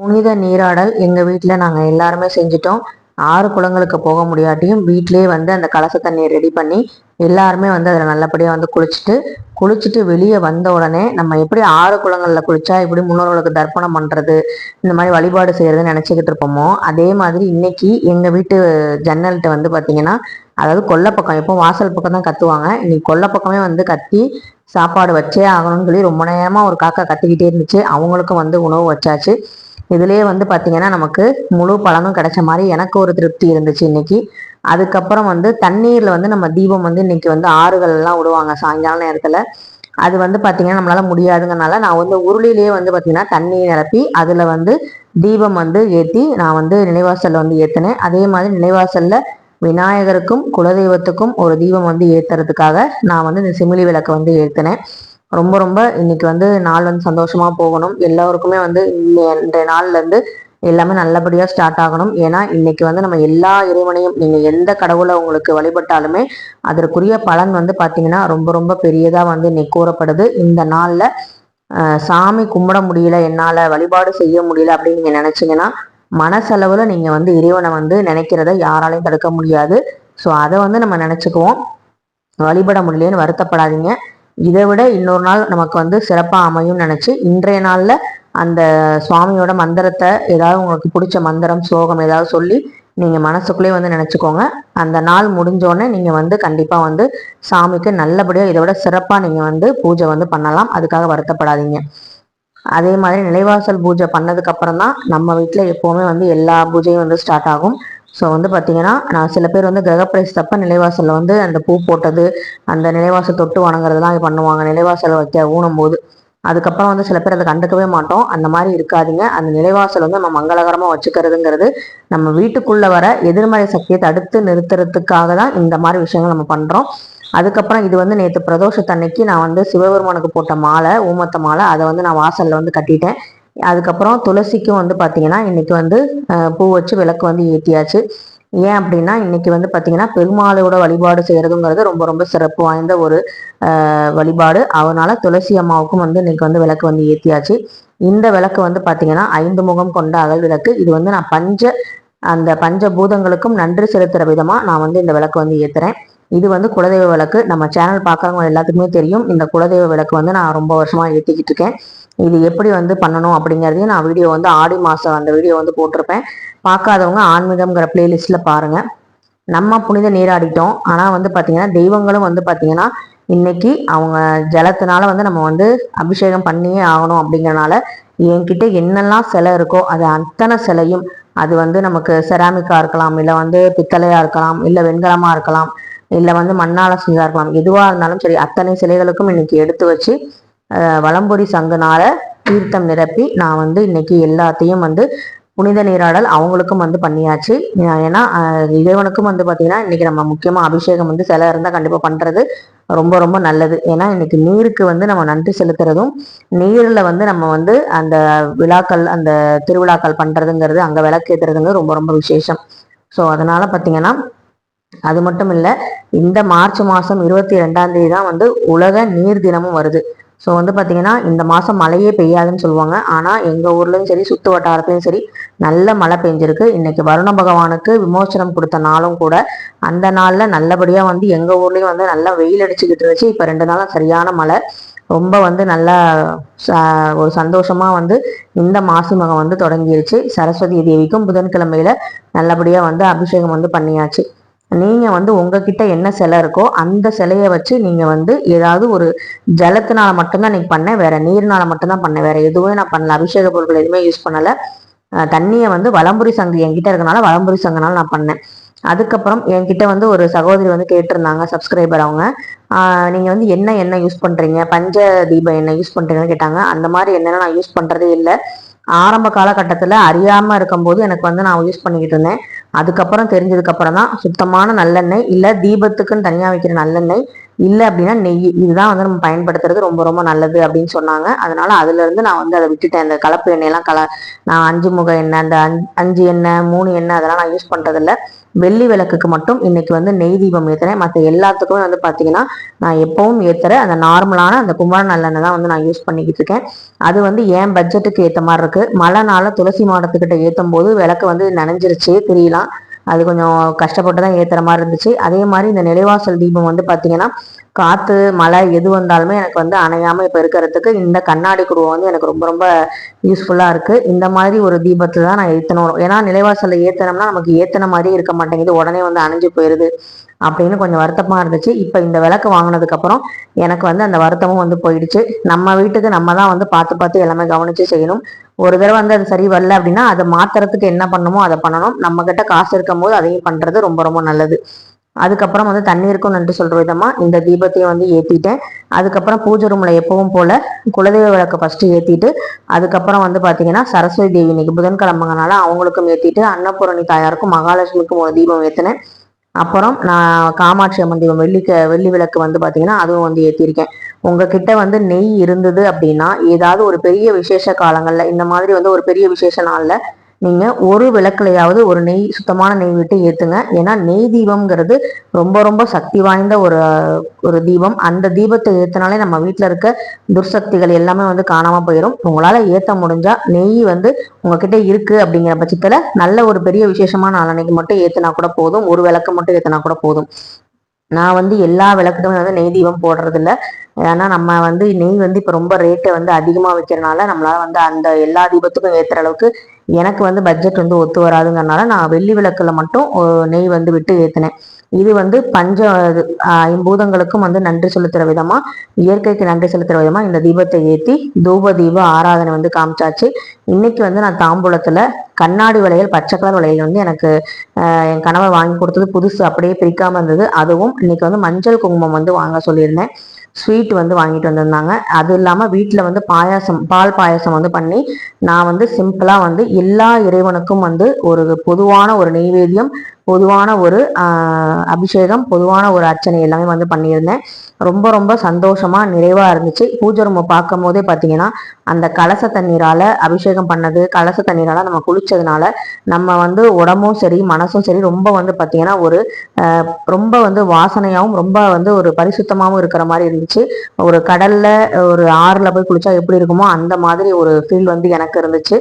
புனித நீராடல் எங்கள் வீட்டில் நாங்கள் எல்லாருமே செஞ்சிட்டோம். ஆறு குளங்களுக்கு போக முடியாட்டியும் வீட்டிலேயே வந்து அந்த கலச தண்ணியை ரெடி பண்ணி எல்லாருமே வந்து அதில் நல்லபடியாக வந்து குளிச்சுட்டு குளிச்சுட்டு வெளியே வந்த உடனே நம்ம எப்படி ஆறு குளங்களில் குளிச்சா எப்படி முன்னோர்களுக்கு தர்ப்பணம் பண்ணுறது இந்த மாதிரி வழிபாடு செய்கிறதுன்னு நினச்சிக்கிட்டு இருப்போமோ அதே மாதிரி இன்னைக்கு எங்கள் வீட்டு ஜன்னல்கிட்ட வந்து பார்த்திங்கன்னா அதாவது கொல்லை பக்கம் எப்போ வாசல் பக்கம் தான் கத்துவாங்க. இன்னைக்கு கொல்லை பக்கமே வந்து கத்தி சாப்பாடு வச்சே ஆகணும்னு சொல்லி ரொம்ப நேரமாக ஒரு காக்கா கத்திக்கிட்டே இருந்துச்சு. அவங்களுக்கும் வந்து உணவு வச்சாச்சு. இதுலேயே வந்து பார்த்தீங்கன்னா நமக்கு முழு பலனும் கிடைச்ச மாதிரி எனக்கு ஒரு திருப்தி இருந்துச்சு இன்னைக்கு. அதுக்கப்புறம் வந்து தண்ணீரில் வந்து நம்ம தீபம் வந்து இன்னைக்கு வந்து ஆறுகள்லாம் விடுவாங்க சாயங்கால நேரத்தில். அது வந்து பார்த்தீங்கன்னா நம்மளால் முடியாதுங்கனால நான் வந்து உருளிலேயே வந்து பார்த்தீங்கன்னா தண்ணி நிரப்பி அதில் வந்து தீபம் வந்து ஏற்றி நான் வந்து நினைவாசலில் வந்து ஏற்றினேன் அதே மாதிரி நினைவாசலில் விநாயகருக்கும் குலதெய்வத்துக்கும் ஒரு தீபம் வந்து ஏற்றுறதுக்காக நான் வந்து இந்த சிமிலி விளக்கை வந்து ஏற்றினேன் ரொம்ப ரொம்ப இன்னைக்கு வந்து நாள் வந்து சந்தோஷமா போகணும். எல்லோருக்குமே வந்து இன்றைய நாள்ல இருந்து எல்லாமே நல்லபடியா ஸ்டார்ட் ஆகணும். ஏன்னா இன்னைக்கு வந்து நம்ம எல்லா இறைவனையும் நீங்க எந்த கடவுளை உங்களுக்கு வழிபட்டாலுமே அதற்குரிய பலன் வந்து பாத்தீங்கன்னா ரொம்ப ரொம்ப பெரியதா வந்து இன்னைக்கு கூறப்படுது. இந்த நாள்ல சாமி கும்பிட முடியல என்னால வழிபாடு செய்ய முடியல அப்படின்னு நீங்க நினைச்சீங்கன்னா மனசளவுல நீங்க வந்து இறைவனை வந்து நினைக்கிறத யாராலையும் தடுக்க முடியாது. ஸோ அதை வந்து நம்ம நினைச்சுக்குவோம். வழிபட முடியலன்னு வருத்தப்படாதீங்க. இதை விட இன்னொரு நாள் நமக்கு வந்து சிறப்பாக அமையும் நினச்சி இன்றைய நாளில் அந்த சுவாமியோட மந்திரத்தை ஏதாவது உங்களுக்கு பிடிச்ச மந்திரம் ஸ்லோகம் ஏதாவது சொல்லி நீங்கள் மனசுக்குள்ளேயே வந்து நினச்சிக்கோங்க. அந்த நாள் முடிஞ்சோடனே நீங்கள் வந்து கண்டிப்பாக வந்து சாமிக்கு நல்லபடியாக இதை விட சிறப்பாக நீங்கள் வந்து பூஜை வந்து பண்ணலாம். அதுக்காக வருத்தப்படாதீங்க. அதே மாதிரி நிலைவாசல் பூஜை பண்ணதுக்கப்புறம் தான் நம்ம வீட்டில் எப்போவுமே வந்து எல்லா பூஜையும் வந்து ஸ்டார்ட் ஆகும். ஸோ வந்து பார்த்தீங்கன்னா நான் சில பேர் வந்து கிரகப்பிரவேசத்தப்ப நிலைவாசலில் வந்து அந்த பூ போட்டது அந்த நிலைவாசல் தொட்டு வணங்குறதுலாம் பண்ணுவாங்க. நிலைவாசல் வைக்க ஊனும் போது அதுக்கப்புறம் வந்து சில பேர் அதை கண்டுக்கவே மாட்டோம். அந்த மாதிரி இருக்காதிங்க. அந்த நிலைவாசல் வந்து நம்ம மங்களகரமாக வச்சுக்கிறதுங்கிறது நம்ம வீட்டுக்குள்ளே வர எதிர்மறை சக்தியை தடுத்து நிறுத்துறதுக்காக தான் இந்த மாதிரி விஷயங்கள் நம்ம பண்ணுறோம் அதுக்கப்புறம் இது வந்து நேற்று பிரதோஷத்தன்னைக்கு நான் வந்து சிவபெருமானுக்கு போட்ட மாலை ஊமத்த மாலை அதை வந்து நான் வாசலில் வந்து கட்டிட்டேன். அதுக்கப்புறம் துளசிக்கும் வந்து பார்த்தீங்கன்னா இன்றைக்கி வந்து பூ வச்சு விளக்கு வந்து ஏற்றியாச்சு ஏன் அப்படின்னா இன்னைக்கு வந்து பார்த்திங்கன்னா பெருமாளோட வழிபாடு செய்கிறதுங்கிறது ரொம்ப ரொம்ப சிறப்பு வாய்ந்த ஒரு வழிபாடு. அதனால் துளசி அம்மாவுக்கும் வந்து இன்றைக்கி வந்து விளக்கு வந்து ஏற்றியாச்சு இந்த விளக்கு வந்து பார்த்திங்கன்னா ஐந்து முகம் கொண்ட அகல் விளக்கு. இது வந்து நான் பஞ்ச அந்த பஞ்ச பூதங்களுக்கும் நன்றி செலுத்துகிற விதமாக நான் வந்து இந்த விளக்கு வந்து ஏற்றுறேன் இது வந்து குலதெய்வ விளக்கு. நம்ம சேனல் பார்க்குறவங்க எல்லாத்துக்குமே தெரியும். இந்த குலதெய்வ விளக்கு வந்து நான் ரொம்ப வருஷமாக ஏற்றிக்கிட்டு இருக்கேன். இது எப்படி வந்து பண்ணணும் அப்படிங்கிறதையும் நான் வீடியோ வந்து ஆடி மாதம் அந்த வீடியோ வந்து போட்டிருப்பேன். பார்க்காதவங்க ஆன்மீகம்ங்கிற பிளேலிஸ்ட்டில் பாருங்கள் நம்ம புனித நீராடிட்டோம் ஆனால் வந்து பார்த்திங்கன்னா தெய்வங்களும் வந்து பார்த்திங்கன்னா இன்னைக்கு அவங்க ஜலத்தினால வந்து நம்ம வந்து அபிஷேகம் பண்ணியே ஆகணும் அப்படிங்கிறனால என்கிட்ட என்னெல்லாம் சிலை இருக்கோ அது அத்தனை சிலையும் அது வந்து நமக்கு செராமிக்காக இருக்கலாம் இல்லை வந்து பித்தளையாக இருக்கலாம் இல்லை வெண்கலமாக இருக்கலாம் இல்லை வந்து மண்ணால் செஞ்சதாக இருக்கலாம் எதுவாக இருந்தாலும் சரி அத்தனை சிலைகளுக்கும் இன்னைக்கு எடுத்து வச்சு வளம்பொடி சங்குனால தீர்த்தம் நிரப்பி நான் வந்து இன்னைக்கு எல்லாத்தையும் வந்து புனித நீராடல் அவங்களுக்கும் வந்து பண்ணியாச்சு. ஏன்னா இறைவனுக்கும் வந்து பார்த்தீங்கன்னா இன்னைக்கு நம்ம முக்கியமாக அபிஷேகம் வந்து சில இருந்தால் கண்டிப்பாக பண்ணுறது ரொம்ப ரொம்ப நல்லது. ஏன்னா இன்னைக்கு நீருக்கு வந்து நம்ம நன்றி செலுத்துறதும் நீரில் வந்து நம்ம வந்து அந்த விழாக்கள் அந்த திருவிழாக்கள் பண்ணுறதுங்கிறது அங்கே விளக்கேற்றுறதுங்கிறது ரொம்ப ரொம்ப விசேஷம். ஸோ அதனால பார்த்தீங்கன்னா அது மட்டும் இல்லை இந்த மார்ச் மாதம் இருபத்தி ரெண்டாம் தேதி தான் வந்து உலக நீர் தினமும் வருது. ஸோ வந்து பார்த்தீங்கன்னா இந்த மாதம் மழையே பெய்யாதுன்னு சொல்லுவாங்க. ஆனால் எங்கள் ஊர்லேயும் சரி சுற்று வட்டாரத்துலையும் சரி நல்ல மழை பெஞ்சிருக்கு. இன்னைக்கு வருண பகவானுக்கு விமோச்சனம் கொடுத்த நாளும் கூட அந்த நாளில் நல்லபடியாக வந்து எங்கள் ஊர்லேயும் வந்து நல்லா வெயில் அடிச்சுக்கிட்டு இருந்துச்சு. இப்போ ரெண்டு நாளும் சரியான மழை. ரொம்ப வந்து நல்லா ஒரு சந்தோஷமாக வந்து இந்த மாசி மகம் வந்து தொடங்கிருச்சு. சரஸ்வதி தேவிக்கும் புதன்கிழமையில நல்லபடியாக வந்து அபிஷேகம் வந்து பண்ணியாச்சு. நீங்கள் வந்து உங்ககிட்ட என்ன சிலை இருக்கோ அந்த சிலையை வச்சு நீங்கள் வந்து ஏதாவது ஒரு ஜலத்தினால மட்டும்தான் இன்னைக்கு பண்ணேன் வேற நீர்னால மட்டும்தான் பண்ணேன் வேற எதுவுமே நான் பண்ணல. அபிஷேக பொருட்கள் எதுவுமே யூஸ் பண்ணலை. தண்ணியை வந்து வளம்புரி சங்கு என்கிட்ட இருக்கனால வளம்புரி சங்குனால நான் பண்ணேன். அதுக்கப்புறம் என்கிட்ட வந்து ஒரு சகோதரி வந்து கேட்டிருந்தாங்க சப்ஸ்கிரைபர் அவங்க. நீங்கள் வந்து என்ன எண்ணெய் யூஸ் பண்ணுறீங்க பஞ்ச தீப எண்ணெய் யூஸ் பண்ணுறீங்கன்னு கேட்டாங்க. அந்த மாதிரி எண்ணெய் நான் யூஸ் பண்ணுறதே இல்லை. ஆரம்ப காலகட்டத்தில் அறியாமல் இருக்கும்போது எனக்கு வந்து நான் யூஸ் பண்ணிக்கிட்டு இருந்தேன். அதுக்கப்புறம் தெரிஞ்சதுக்கப்புறம் தான் சுத்தமான நல்லெண்ணெய் இல்லை தீபத்துக்குன்னு தனியாக வைக்கிற நல்லெண்ணெய் இல்லை அப்படின்னா நெய். இதுதான் வந்து நம்ம பயன்படுத்துறது ரொம்ப ரொம்ப நல்லது அப்படின்னு சொன்னாங்க. அதனால அதுலேருந்து நான் வந்து அதை விட்டுட்டேன். அந்த கலப்பு எண்ணெயெல்லாம் கல நான் அஞ்சு முக எண்ணெய் அந்த அஞ்சு எண்ணெய் மூணு எண்ணெய் அதெல்லாம் நான் யூஸ் பண்ணுறதில்ல வெள்ளி விளக்குக்கு மட்டும் இன்னைக்கு வந்து நெய் தீபம் ஏற்றுறேன் மற்ற எல்லாத்துக்குமே வந்து பார்த்தீங்கன்னா நான் எப்பவும் ஏற்றுறேன் அந்த நார்மலான அந்த கும்பர நல்லெண்ணெய் தான் வந்து நான் யூஸ் பண்ணிக்கிட்டு இருக்கேன். அது வந்து ஏன் பட்ஜெட்டுக்கு ஏற்ற மாதிரி இருக்கு? மழை நாள துளசி மாடத்துக்கிட்ட ஏற்றும் போது விளக்கு வந்து நனைஞ்சிருச்சு தெரியலாம் அது கொஞ்சம் கஷ்டப்பட்டு தான் ஏற்றுற மாதிரி இருந்துச்சு. அதே மாதிரி இந்த நிலைவாசல் தீபம் வந்து பார்த்தீங்கன்னா காற்று மழை எது வந்தாலுமே எனக்கு வந்து அணையாமல் இப்போ இருக்கிறதுக்கு இந்த கண்ணாடி குருவம் வந்து எனக்கு ரொம்ப ரொம்ப யூஸ்ஃபுல்லாக இருக்குது இந்த மாதிரி ஒரு தீபத்தை தான் நான் ஏற்றணும் ஏன்னா நிலைவாசலில் ஏற்றினோம்னா நமக்கு ஏற்றின மாதிரி இருக்க மாட்டேங்குது. உடனே வந்து அணைஞ்சு போயிடுது அப்படின்னு கொஞ்சம் வருத்தமாக இருந்துச்சு. இப்போ இந்த விளக்கு வாங்கினதுக்கப்புறம் எனக்கு வந்து அந்த வருத்தமும் வந்து போயிடுச்சு. நம்ம வீட்டுக்கு நம்ம தான் வந்து பார்த்து பார்த்து எல்லாமே கவனித்து செய்யணும். ஒரு தடவை வந்து அது சரி வரல அப்படின்னா அதை மாத்துறதுக்கு என்ன பண்ணணுமோ அதை பண்ணணும். நம்ம கிட்ட காசு இருக்கும் போது அதையும் பண்றது ரொம்ப ரொம்ப நல்லது. அதுக்கப்புறம் வந்து தண்ணீருக்கும் நன்றி சொல்ற விதமா இந்த தீபத்தையும் வந்து ஏத்திட்டேன். அதுக்கப்புறம் பூஜை ரூம்ல எப்பவும் போல குலதெய்வ விளக்கு ஃபர்ஸ்ட் ஏத்திட்டு அதுக்கப்புறம் வந்து பாத்தீங்கன்னா சரஸ்வதி தேவி இன்னைக்கு புதன்கிழமைனால அவங்களுக்கும் ஏத்திட்டு அன்னபூரணி தாயாருக்கும் மகாலட்சுமிக்கும் ஒரு தீபம் ஏத்தினேன். அப்புறம் நான் காமாட்சி அம்மன் தீபம் வெள்ளி வெள்ளி விளக்கு வந்து பாத்தீங்கன்னா அதுவும் வந்து ஏத்திருக்கேன். உங்ககிட்ட வந்து நெய் இருந்தது அப்படின்னா ஏதாவது ஒரு பெரிய விசேஷ காலங்களில் இந்த மாதிரி வந்து ஒரு பெரிய விசேஷ நாளில் நீங்கள் ஒரு விளக்குலையாவது ஒரு நெய் சுத்தமான நெய் விட்டு ஏற்றுங்க ஏன்னா நெய் தீபம்ங்கிறது ரொம்ப ரொம்ப சக்தி வாய்ந்த ஒரு ஒரு தீபம். அந்த தீபத்தை ஏற்றினாலே நம்ம வீட்டில் இருக்க துர்சக்திகள் எல்லாமே வந்து காணாமல் போயிடும் உங்களால ஏற்ற முடிஞ்சால் நெய் வந்து உங்ககிட்ட இருக்கு அப்படிங்கிற பட்சத்தில் நல்ல ஒரு பெரிய விசேஷமான நாளன்னைக்கு மட்டும் ஏற்றினா கூட போதும். ஒரு விளக்கு மட்டும் ஏற்றினா கூட போதும். நான் வந்து எல்லா விளக்குமே வந்து நெய் தீபம் போடுறது இல்லை ஏன்னா நம்ம வந்து நெய் வந்து இப்போ ரொம்ப ரேட்டை வந்து அதிகமாக வைக்கிறனால நம்மளால வந்து அந்த எல்லா தீபத்துக்கும் ஏற்றுற அளவுக்கு எனக்கு வந்து பட்ஜெட் வந்து ஒத்து வராதுங்கிறனால நான் வெள்ளி விளக்குல மட்டும் நெய் வந்து விட்டு ஏற்றினேன் இது வந்து பஞ்ச ஐம்பூதங்களுக்கும் வந்து நன்றி செலுத்துகிற விதமாக இயற்கைக்கு நன்றி செலுத்துகிற விதமாக இந்த தீபத்தை ஏற்றி தூப தீப ஆராதனை வந்து காமிச்சாச்சு. இன்னைக்கு வந்து நான் தாம்பூலத்தில் கண்ணாடி வளையல் பச்சை கலர் வளையல் வந்து எனக்கு என் கணவர் வாங்கி கொடுத்தது புதுசு அப்படியே பிரிக்காமல் இருந்தது. அதுவும் இன்னைக்கு வந்து மஞ்சள் குங்குமம் வந்து வாங்க சொல்லியிருந்தேன். ஸ்வீட் வந்து வாங்கிட்டு வந்திருந்தாங்க. அது இல்லாமல் வீட்டில் வந்து பாயாசம் பால் பாயாசம் வந்து பண்ணி நான் வந்து சிம்பிளாக வந்து எல்லா இறைவனுக்கும் வந்து ஒரு பொதுவான ஒரு நெய்வேத்தியம் பொதுவான ஒரு அபிஷேகம் பொதுவான ஒரு அர்ச்சனை எல்லாமே வந்து பண்ணியிருந்தேன். ரொம்ப ரொம்ப சந்தோஷமாக நிறைவாக இருந்துச்சு. பூஜை ரூமை பார்க்கும் போதே பார்த்தீங்கன்னா அந்த கலச தண்ணீரால் அபிஷேகம் பண்ணது கலச தண்ணீரால் நம்ம குளித்ததுனால நம்ம வந்து உடம்பும் சரி மனசும் சரி ரொம்ப வந்து பார்த்தீங்கன்னா ஒரு ரொம்ப வந்து வாசனையாகவும் ரொம்ப வந்து ஒரு பரிசுத்தமாகவும் இருக்கிற மாதிரி இருந்துச்சு. ஒரு கடலில் ஒரு ஆறில் போய் குளித்தா எப்படி இருக்குமோ அந்த மாதிரி ஒரு ஃபீல் வந்து எனக்கு இருந்துச்சு.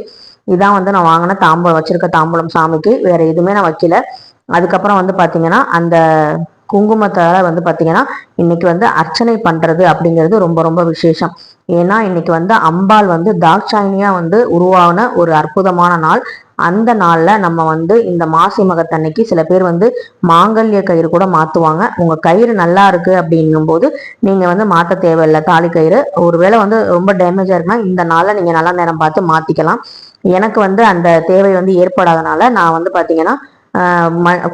இதான் வந்து நான் வாங்கின தாம்பூலம் வச்சிருக்க தாம்பூலம் சாமிக்கு. வேற எதுவுமே நான் வைக்கல. அதுக்கப்புறம் வந்து பார்த்தீங்கன்னா அந்த குங்குமத்தால் வந்து பார்த்தீங்கன்னா இன்னைக்கு வந்து அர்ச்சனை பண்ணுறது அப்படிங்கிறது ரொம்ப ரொம்ப விசேஷம். ஏன்னா இன்னைக்கு வந்து அம்பாள் வந்து தாட்சாயினியா வந்து உருவான ஒரு அற்புதமான நாள். அந்த நாளில் நம்ம வந்து இந்த மாசி மகத்தன்னைக்கு சில பேர் வந்து மாங்கல்ய கயிறு கூட மாற்றுவாங்க உங்கள் கயிறு நல்லா இருக்குது அப்படிங்கும்போது போது வந்து மாற்ற தேவையில்லை. தாலி கயிறு. ஒருவேளை வந்து ரொம்ப டேமேஜாக இருக்குன்னா இந்த நாளில் நீங்கள் நல்ல நேரம் பார்த்து மாற்றிக்கலாம் எனக்கு வந்து அந்த தேவை வந்து ஏற்படாதனால நான் வந்து பார்த்தீங்கன்னா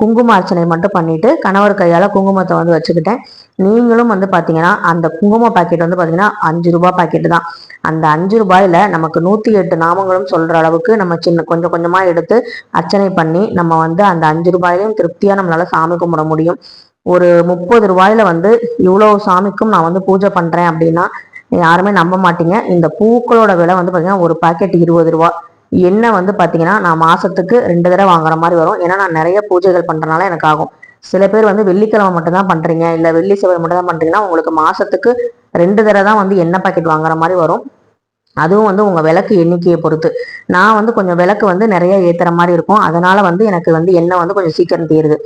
குங்கும அர்ச்சனை மட்டும் பண்ணிட்டு கணவர் கையால் குங்குமத்தை வந்து வச்சுக்கிட்டேன். நீங்களும் வந்து பார்த்தீங்கன்னா அந்த குங்கும பாக்கெட் வந்து பார்த்தீங்கன்னா அஞ்சு ரூபாய் பாக்கெட்டு தான். அந்த அஞ்சு ரூபாயில நமக்கு நூற்றி எட்டு நாமங்களும் சொல்ற அளவுக்கு நம்ம சின்ன கொஞ்சம் கொஞ்சமாக எடுத்து அர்ச்சனை பண்ணி நம்ம வந்து அந்த அஞ்சு ரூபாயிலையும் திருப்தியாக நம்மளால் சாமி கும்பிட முடியும். ஒரு முப்பது ரூபாயில வந்து இவ்வளோ சாமிக்கும் நான் வந்து பூஜை பண்ணுறேன் அப்படின்னா யாருமே நம்ப மாட்டீங்க. இந்த பூக்களோட விலை வந்து பார்த்தீங்கன்னா ஒரு பாக்கெட் இருபது ரூபா. எண்ணெய் வந்து பார்த்தீங்கன்னா நான் மாதத்துக்கு ரெண்டு தடவை வாங்குற மாதிரி வரும். ஏன்னா நான் நிறைய பூஜைகள் பண்ணுறதுனால எனக்கு ஆகும். சில பேர் வந்து வெள்ளிக்கிழமை மட்டும் தான் இல்லை வெள்ளி செவ்வாய் மட்டும் தான் உங்களுக்கு மாதத்துக்கு ரெண்டு தடவை தான் வந்து எண்ணெய் பாக்கெட் வாங்குற மாதிரி வரும். அதுவும் வந்து உங்கள் விளக்கு எண்ணிக்கையை பொறுத்து. நான் வந்து கொஞ்சம் விளக்கு வந்து நிறைய ஏற்றுற மாதிரி இருக்கும். அதனால் வந்து எனக்கு வந்து எண்ணெய் வந்து கொஞ்சம் சீக்கிரம் தீருது.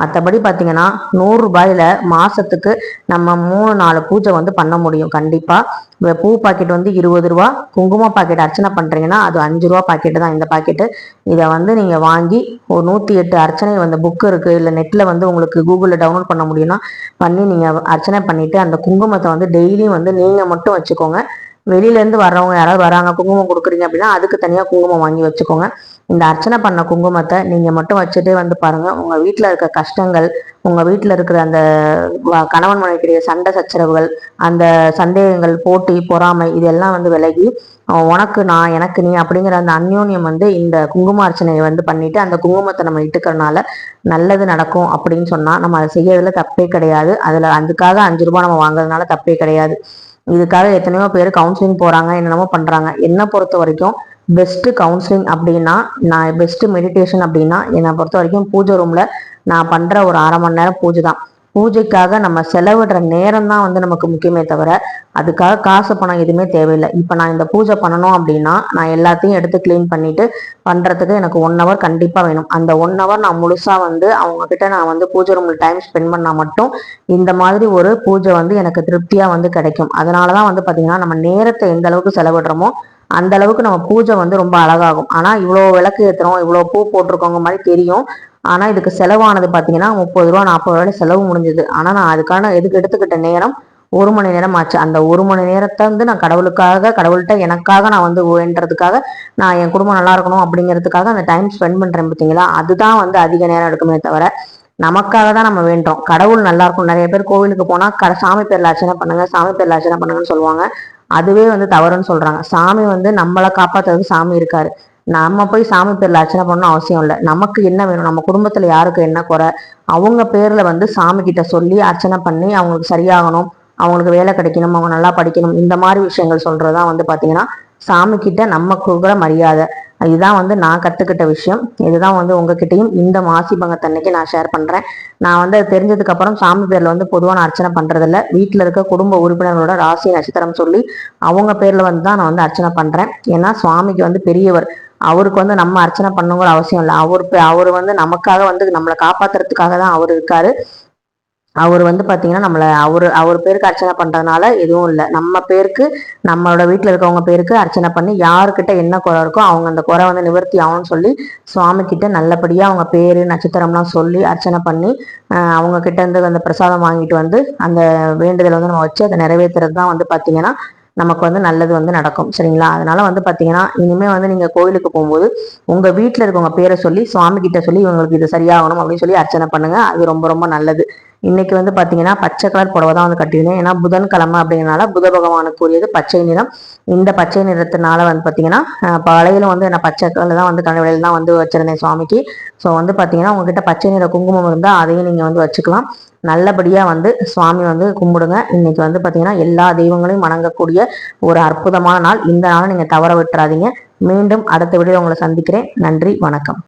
மற்றபடி பார்த்தீங்கன்னா நூறுரூபாயில் மாதத்துக்கு நம்ம மூணு நாலு பூஜை வந்து பண்ண முடியும். கண்டிப்பாக பூ பாக்கெட் வந்து இருபது ரூபா குங்கும பாக்கெட் அர்ச்சனை பண்ணுறீங்கன்னா அது அஞ்சு ரூபா பாக்கெட்டு தான். இந்த பாக்கெட்டு இதை வந்து நீங்கள் வாங்கி ஒரு நூற்றி எட்டு அர்ச்சனை வந்து புக்கு இருக்குது இல்லை நெட்டில் வந்து உங்களுக்கு கூகுளில் டவுன்லோட் பண்ண முடியும்னா பண்ணி நீங்கள் அர்ச்சனை பண்ணிவிட்டு அந்த குங்குமத்தை வந்து டெய்லியும் வந்து நீங்கள் மட்டும் வச்சுக்கோங்க. வெளியிலேருந்து வர்றவங்க யாராவது வராங்க குங்குமம் கொடுக்குறீங்க அப்படின்னா அதுக்கு தனியாக குங்குமம் வாங்கி வச்சுக்கோங்க. இந்த அர்ச்சனை பண்ண குங்குமத்தை நீங்கள் மட்டும் வச்சுட்டே வந்து பாருங்கள் உங்கள் வீட்டில் இருக்க கஷ்டங்கள் உங்கள் வீட்டில் இருக்கிற அந்த கணவன் மனைவிக்கிடைய சண்டை சச்சரவுகள் அந்த சந்தேகங்கள் போட்டி பொறாமை இதெல்லாம் வந்து விலகி உனக்கு நான் எனக்கு நீ அப்படிங்கிற அந்த அந்யோன்யம் வந்து இந்த குங்கும அர்ச்சனையை வந்து பண்ணிட்டு அந்த குங்குமத்தை நம்ம இட்டுக்கிறனால நல்லது நடக்கும் அப்படின்னு சொன்னால் நம்ம அதை செய்யறதுல தப்பே கிடையாது. அதில் அதுக்காக அஞ்சு ரூபாய் நம்ம வாங்குறதுனால தப்பே கிடையாது. இதுக்காக எத்தனையோ பேர் கவுன்சிலிங் போகிறாங்க என்னென்னமோ பண்ணுறாங்க என்னை பொறுத்த வரைக்கும் பெஸ்ட்டு கவுன்சிலிங் அப்படின்னா நான் பெஸ்ட்டு மெடிடேஷன் அப்படின்னா என்னை பொறுத்த வரைக்கும் பூஜை ரூமில் நான் பண்ணுற ஒரு அரை மணி நேரம் பூஜை தான். பூஜைக்காக நம்ம செலவிடுற நேரம் தான் வந்து நமக்கு முக்கியமே தவிர அதுக்காக காசு பணம் எதுவுமே தேவையில்லை. இப்போ நான் இந்த பூஜை பண்ணணும் அப்படின்னா நான் எல்லாத்தையும் எடுத்து க்ளீன் பண்ணிட்டு பண்ணுறதுக்கு எனக்கு ஒன் ஹவர் கண்டிப்பாக வேணும். அந்த ஒன் ஹவர் நான் முழுசாக வந்து அவங்கக்கிட்ட நான் வந்து பூஜை ரூமில் டைம் ஸ்பெண்ட் பண்ணால் மட்டும் இந்த மாதிரி ஒரு பூஜை வந்து எனக்கு திருப்தியாக வந்து கிடைக்கும். அதனால தான் வந்து பார்த்திங்கன்னா நம்ம நேரத்தை எந்த அளவுக்கு செலவிடுறோமோ அந்த அளவுக்கு நம்ம பூஜை வந்து ரொம்ப அழகாகும். ஆனால் இவ்வளோ விளக்கு ஏற்றுறோம் இவ்வளோ பூ போட்டிருக்கோங்க மாதிரி தெரியும். ஆனால் இதுக்கு செலவானது பார்த்தீங்கன்னா முப்பது ரூபா நாற்பது ரூபாய் செலவு முடிஞ்சது. ஆனால் நான் அதுக்கான எதுக்கு எடுத்துக்கிட்ட நேரம்? ஒரு மணி நேரம் ஆச்சு. அந்த ஒரு மணி நேரத்தை வந்து நான் கடவுளுக்காக கடவுள்கிட்ட எனக்காக நான் வந்து வேண்டுறதுக்காக நான் என் குடும்பம் நல்லா இருக்கணும் அப்படிங்கிறதுக்காக அந்த டைம் ஸ்பெண்ட் பண்ணுறேன் பார்த்தீங்களா அதுதான் வந்து அதிக நேரம் எடுக்குமே தவிர நமக்காக தான் நம்ம வேண்டோம் கடவுள் நல்லா இருக்கும் நிறைய பேர் கோவிலுக்கு போனால் க சாமி பேரில் அர்ச்சனை பண்ணுங்க சாமி பேர்ல அர்ச்சனை பண்ணுங்கன்னு சொல்லுவாங்க. அதுவே வந்து தவறுன்னு சொல்கிறாங்க சாமி வந்து நம்மளை காப்பாற்றுறதுக்கு சாமி இருக்காரு. நம்ம போய் சாமி பேரில் அர்ச்சனை பண்ணணும் அவசியம் இல்லை. நமக்கு என்ன வேணும்? நம்ம குடும்பத்தில் யாருக்கு என்ன குறை? அவங்க பேரில் வந்து சாமி கிட்ட சொல்லி அர்ச்சனை பண்ணி அவங்களுக்கு சரியாகணும். அவங்களுக்கு வேலை கிடைக்கணும். அவங்க நல்லா படிக்கணும். இந்த மாதிரி விஷயங்கள் சொல்கிறதா வந்து பார்த்தீங்கன்னா சாமி கிட்ட நம்ம கொடுக்குற மரியாதை. இதுதான் வந்து நான் கற்றுக்கிட்ட விஷயம். இதுதான் வந்து உங்ககிட்டயும் இந்த மாசி பங்கத்தன்னைக்கு நான் ஷேர் பண்ணுறேன் நான் வந்து அது தெரிஞ்சதுக்கு அப்புறம் சாமி பேரில் வந்து பொதுவாக நான் அர்ச்சனை பண்ணுறதில்ல வீட்டில் இருக்க குடும்ப உறுப்பினர்களோட ராசி நட்சத்திரம் சொல்லி அவங்க பேரில் வந்து தான் நான் வந்து அர்ச்சனை பண்ணுறேன் ஏன்னா சுவாமிக்கு வந்து பெரியவர். அவருக்கு வந்து நம்ம அர்ச்சனை பண்ணுங்கிற அவசியம் இல்லை. அவர் அவர் வந்து நமக்காக வந்து நம்மளை காப்பாத்துறதுக்காக தான் அவர் இருக்காரு. அவர் வந்து பார்த்தீங்கன்னா நம்மளை அவர் அவர் பேருக்கு அர்ச்சனை பண்ணுறதுனால எதுவும் இல்லை. நம்ம பேருக்கு நம்மளோட வீட்டில் இருக்கவங்க பேருக்கு அர்ச்சனை பண்ணி யாருக்கிட்ட என்ன குறை இருக்கோ அவங்க அந்த குறை வந்து நிவர்த்தி ஆகும்னு சொல்லி சுவாமி கிட்ட நல்லபடியாக அவங்க பேர் நட்சத்திரம்லாம் சொல்லி அர்ச்சனை பண்ணி அவங்க கிட்ட இருந்து அந்த பிரசாதம் வாங்கிட்டு வந்து அந்த வேண்டுதலை வந்து நம்ம வச்சு அதை நிறைவேற்றுறது தான் வந்து பார்த்தீங்கன்னா நமக்கு வந்து நல்லது வந்து நடக்கும். சரிங்களா? அதனால வந்து பார்த்தீங்கன்னா இனிமேல் வந்து நீங்கள் கோயிலுக்கு போகும்போது உங்கள் வீட்டில் இருக்கவங்க பேரை சொல்லி சுவாமி கிட்ட சொல்லி இவங்களுக்கு இது சரியாகணும் அப்படின்னு சொல்லி அர்ச்சனை பண்ணுங்கள் அது ரொம்ப ரொம்ப நல்லது. இன்னைக்கு வந்து பார்த்தீங்கன்னா பச்சை கலர் புடவை தான் வந்து கட்டியிருந்தேன். ஏன்னா புதன்கிழமை அப்படிங்கிறனால புத பகவானுக்கு உரியது பச்சை நிறம். இந்த பச்சை நிறத்தினால வந்து பார்த்தீங்கன்னா பழையில வந்து என்ன பச்சை கலர் தான் வந்து கனவுலையில் தான் வந்து வச்சுருந்தேன் சுவாமிக்கு. ஸோ வந்து பார்த்தீங்கன்னா உங்ககிட்ட பச்சை நிற குங்குமம் இருந்தால் அதையும் நீங்கள் வந்து வச்சுக்கலாம். நல்லபடியாக வந்து சுவாமி வந்து கும்பிடுங்க. இன்னைக்கு வந்து பார்த்தீங்கன்னா எல்லா தெய்வங்களையும் வணங்கக்கூடிய ஒரு அற்புதமான நாள். இந்த நாளை நீங்கள் தவற விட்டுறாதீங்க. மீண்டும் அடுத்த வீடியோ உங்களை சந்திக்கிறேன். நன்றி வணக்கம்.